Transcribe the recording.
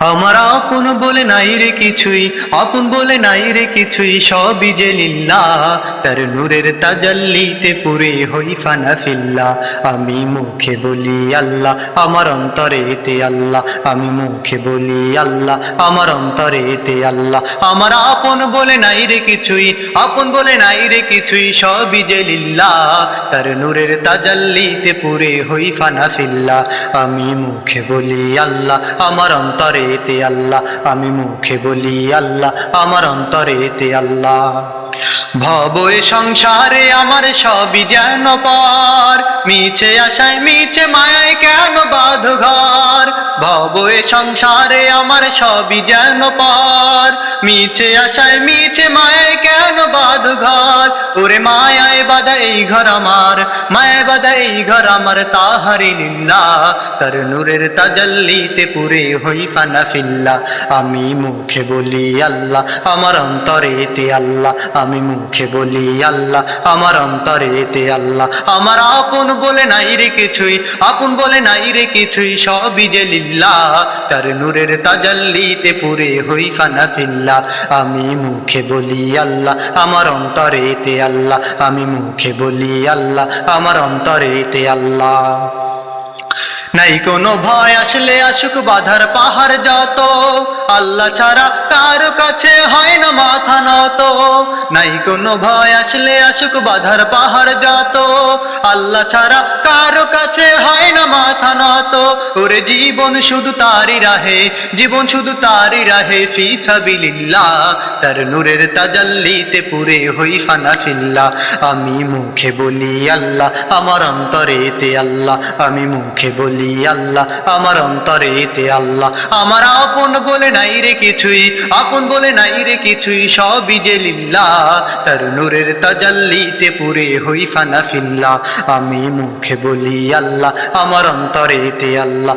আমার আপন বলে নাই রে কিছুই, আপন বলে নাই রে কিছুই, সবই যে লিল্লা তার নূরের তাজাল্লিতে পুরে হই ফানা ফিল্লা। আমি মুখে বলি আল্লাহ, আমার অন্তরেতে আল্লাহ। আমি মুখে বলি আল্লাহ, আমার অন্তরে অন্তরেতে আল্লাহ। আমার আপন বলে নাই রে কিছুই, আপন বলে নাই রে কিছুই, সবই যে লিল্লা তার নূরের তাজাল্লিতে পুরে হই ফানা ফিল্লা। আমি মুখে বলি আল্লাহ, আমার অন্তরেতে আল্লাহ, আমি মুখে বলি আল্লাহ, আমার অন্তরেতে আল্লাহ। ভব সংসারে আমার সবই যেন পার, মিছে আশায়, মিছে মায়ায় কেন বাধ ঘর? ভব সংসারে আমার সবই যেন পার, মিছে আশায়, মিছে মায়ায় কেন বাধ ঘর? ওরে মায়ায় বাধা এই ঘর আমার বাধা এই ঘর আমার তাহারি লিল্লা তার নূরের তাজাল্লিতে পুরে হই আমি মুখে বলি আল্লাহ, আমার অন্তরেতে আল্লাহ। আমি মুখে বলি আল্লাহ, আমার অন্তরেতে আল্লাহ। আমার আপন বলে নাই রে কিছুই, আপন বলে নাই রে কিছুই, সবই যে লিল্লা তার নূরের তাজাল্লিতে পুরে হই আমি মুখে বলি আল্লাহ, আমার অন্তরেতে আল্লাহ। আমি মুখে বলি আল্লাহ, আমার অন্তরেতে আল্লাহ। নাই কোনো ভয় আসলে আসুক বাধার পাহাড় যত। আল্লাহ ছাড়া কার কাছে হয় না মাথা নত। নাই কোনো ভয় আসলে আসুক বাধার পাহাড় যত। আল্লাহ ছাড়া কার কাছে হয় জীবন শুধু তারই রাহে, জীবন শুধু তারই রাহে, ফি সাবিলিল্লাহ। তার নূরের তাজাল্লিতে পুরে হই ফানা ফিল্লা আমি মুখে বলি আল্লাহ, আমার অন্তরেতে আল্লাহ। আমি মুখে বলি আল্লাহ, আমার অন্তরেতে আল্লাহ। আমার আপন বলে নাই রে কিছুই, আপন বলে নাই রে কিছুই, সবই যে লিল্লা তার নূরের তাজাল্লিতে পুরে হই ফানা ফিল্লা আমি মুখে বলি আল্লাহ, আমার অন্তরেতে আল্লাহ।